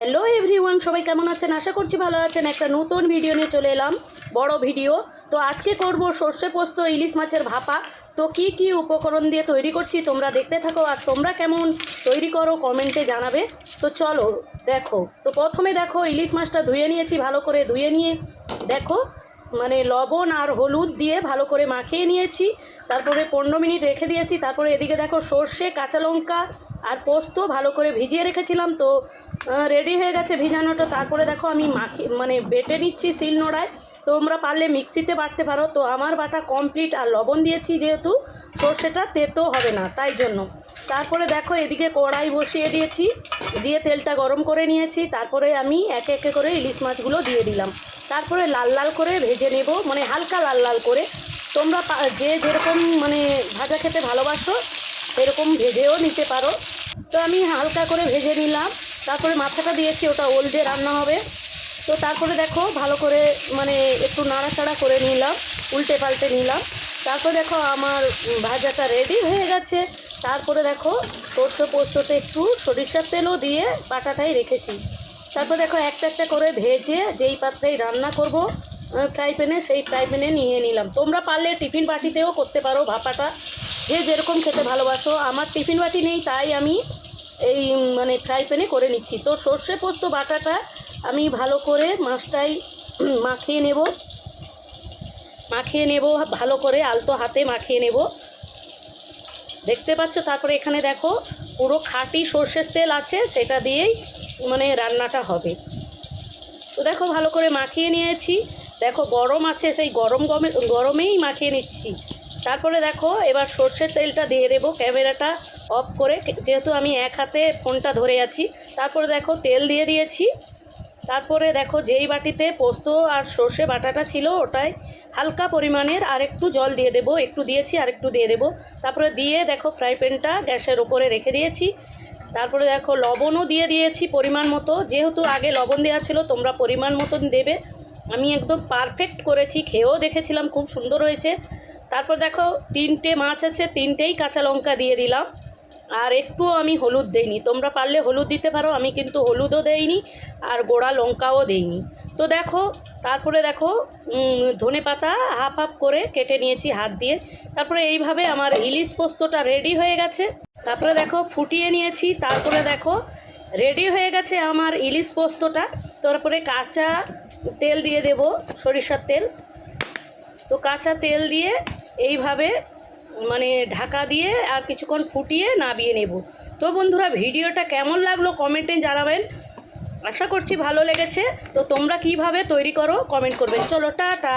Hello everyone সবাই কেমন আছেন? আশা করছি ভালো আছেন। একটা নতুন ভিডিও নিয়ে চলে এলাম। বড় ভিডিও তো আজকে করব সর্ষে পোস্ত, ইলিশ মাছের ভাপা। তো কি কি উপকরণ দিয়ে তৈরি করছি তোমরা দেখতে থাকো আর তোমরা কেমন তৈরি করো কমেন্টে জানাবে। তো চলো, দেখো। তো প্রথমে দেখো, ইলিশ মাছটা ধুয়ে নিয়েছি, ভালো করে ধুয়ে নিয়ে দেখো মানে লবণ আর হলুদ দিয়ে ভালো করে মাখিয়ে নিয়েছি। তারপরে পনেরো মিনিট রেখে দিয়েছি। তারপরে এদিকে দেখো সর্ষে, কাঁচা লঙ্কা আর পোস্ত ভালো করে ভিজিয়ে রেখেছিলাম। তো রেডি হয়ে গেছে ভিজানোটা। তারপরে দেখো আমি মাখি মানে বেটে নিচ্ছি শিল নোড়ায়। তোমরা পারলে মিক্সিতে বাটতে পারো। তো আমার বাটা কমপ্লিট আর লবণ দিয়েছি যেহেতু সর্ষেটা তেতো হবে না, তাই জন্য। তারপরে দেখো এদিকে কড়াই বসিয়ে দিয়েছি। দিয়ে তেলটা গরম করে নিয়েছি। তারপরে আমি একে একে করে ইলিশ মাছগুলো দিয়ে দিলাম। তারপরে লাল লাল করে ভেজে নেব মানে হালকা লাল লাল করে। তোমরা যে যেরকম মানে ভাজা খেতে ভালোবাসো এরকম ভেজেও নিতে পারো। তো আমি হালকা করে ভেজে নিলাম। তারপরে মাথাটা দিয়েছি, ওটা ওলদে রান্না হবে। তো তারপরে দেখো, ভালো করে মানে একটু নাড়াচাড়া করে নিলাম উল্টে পাল্টে নিলাম। তারপরে দেখো, আমার ভাজাটা রেডি হয়ে গেছে। তারপরে দেখো সর্ষে পোস্ততে একটু সরিষার তেলও দিয়ে পাটাটাই রেখেছি। তারপর দেখো, একটা একটা করে ভেজে যেই পাত্রেই রান্না করব ফ্রাই প্যানে সেই ফ্রাই প্যানে নিয়ে নিলাম। তোমরা পারলে টিফিন বাটিতেও করতে পারো ভাপাটা। যে যেরকম খেতে ভালোবাসো, আমার টিফিন বাটি নেই, তাই আমি এই মানে ফ্রাই প্যানে করে নিচ্ছি। তো সর্ষে পোস্ত বাটাটা আমি ভালো করে মাছটাই মাখিয়ে নেব। মাখিয়ে নেব, ভালো করে আলতো হাতে মাখিয়ে নেব। দেখতে পাচ্ছ, তারপরে এখানে দেখো, পুরো খাঁটি সর্ষের তেল আছে, সেটা দিয়েই মানে রান্নাটা হবে। তো দেখো, ভালো করে মাখিয়ে নিয়েছি। দেখো, গরম আছে, সেই গরম গমে, গরমেই মাখিয়ে নিচ্ছি। তারপরে দেখো, এবার সর্ষের তেলটা দিয়ে দেবো। ক্যামেরাটা অফ করে, যেহেতু আমি এক হাতে ফোনটা ধরে আছি, তারপরে দেখো তেল দিয়ে দিয়েছি। তারপরে দেখো যেই বাটিতে পোস্ত আর সর্ষে বাটাটা ছিল ওটাই হালকা পরিমাণের আর একটু জল দিয়ে দেবো, একটু দিয়েছি আর একটু দিয়ে দেবো। তারপরে দিয়ে দেখো ফ্রাই প্যানটা গ্যাসের ওপরে রেখে দিয়েছি। তারপরে দেখো লবণও দিয়ে দিয়েছি পরিমাণ মতো, যেহেতু আগে লবণ দেওয়া ছিল, তোমরা পরিমাণ মতন দেবে। আমি একদম পারফেক্ট করেছি, খেয়েও দেখেছিলাম, খুব সুন্দর হয়েছে। তারপর দেখো তিনটে মাছ আছে, তিনটেই কাঁচা লঙ্কা দিয়ে দিলাম। আর একটুও আমি হলুদ দেইনি। তোমরা পারলে হলুদ দিতে পারো, আমি কিন্তু হলুদও দেইনি আর গোড়া লঙ্কাও দেইনি। তো দেখো, তারপরে দেখো ধনে পাতা হাফ হাফ করে কেটে নিয়েছি হাত দিয়ে। তারপরে এইভাবে আমার ইলিশ পোস্তটা রেডি হয়ে গেছে। তারপরে দেখো, ফুটিয়ে নিয়েছি। তারপরে দেখো রেডি হয়ে গেছে আমার ইলিশ পোস্তটা। তারপরে কাঁচা তেল দিয়ে দেব, সরিষার তেল। তো কাঁচা তেল দিয়ে এইভাবে মানে ঢাকা দিয়ে আর কিছুক্ষণ ফুটিয়ে নাবিয়ে নেব। তো বন্ধুরা, ভিডিওটা কেমন লাগল কমেন্টে জানাবেন। আশা করছি ভালো লেগেছে। তো তোমরা কীভাবে তৈরি করো কমেন্ট করবেন চলো, টাটা।